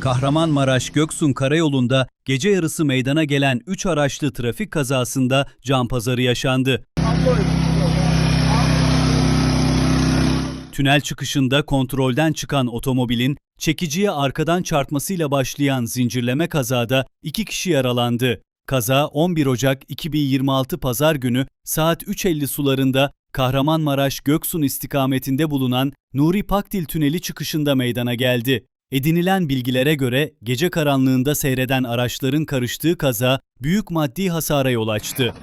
Kahramanmaraş Göksun Karayolu'nda gece yarısı meydana gelen 3 araçlı trafik kazasında can pazarı yaşandı. Tünel çıkışında kontrolden çıkan otomobilin çekiciye arkadan çarpmasıyla başlayan zincirleme kazada iki kişi yaralandı. Kaza 11 Ocak 2026 Pazar günü saat 3.50 sularında Kahramanmaraş Göksun istikametinde bulunan Nuri Pakdil Tüneli çıkışında meydana geldi. Edinilen bilgilere göre gece karanlığında seyreden araçların karıştığı kaza büyük maddi hasara yol açtı.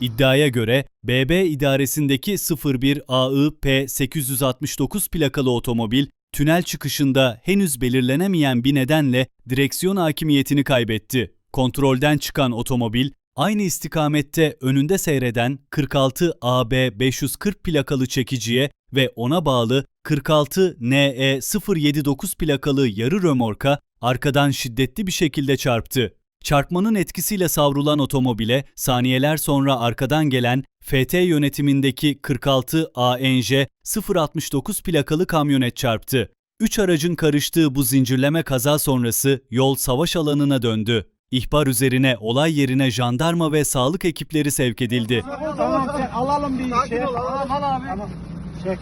İddiaya göre BB idaresindeki 01 AIP 869 plakalı otomobil tünel çıkışında henüz belirlenemeyen bir nedenle direksiyon hakimiyetini kaybetti. Kontrolden çıkan otomobil aynı istikamette önünde seyreden 46 AB 540 plakalı çekiciye ve ona bağlı 46 NE 079 plakalı yarı römorka arkadan şiddetli bir şekilde çarptı. Çarpmanın etkisiyle savrulan otomobile saniyeler sonra arkadan gelen FT yönetimindeki 46 ANJ 069 plakalı kamyonet çarptı. Üç aracın karıştığı bu zincirleme kaza sonrası yol savaş alanına döndü. İhbar üzerine olay yerine jandarma ve sağlık ekipleri sevk edildi. Tamam alalım bir şey. Al abi. Tamam. Çek.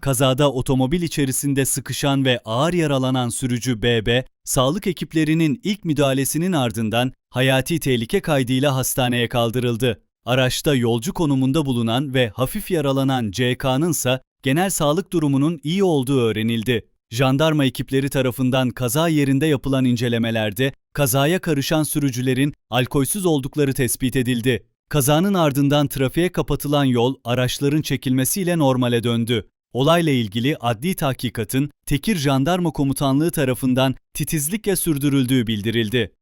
Kazada otomobil içerisinde sıkışan ve ağır yaralanan sürücü BB, sağlık ekiplerinin ilk müdahalesinin ardından hayati tehlike kaydıyla hastaneye kaldırıldı. Araçta yolcu konumunda bulunan ve hafif yaralanan CK'nın ise genel sağlık durumunun iyi olduğu öğrenildi. Jandarma ekipleri tarafından kaza yerinde yapılan incelemelerde kazaya karışan sürücülerin alkolsüz oldukları tespit edildi. Kazanın ardından trafiğe kapatılan yol araçların çekilmesiyle normale döndü. Olayla ilgili adli tahkikatın Tekir Jandarma Komutanlığı tarafından titizlikle sürdürüldüğü bildirildi.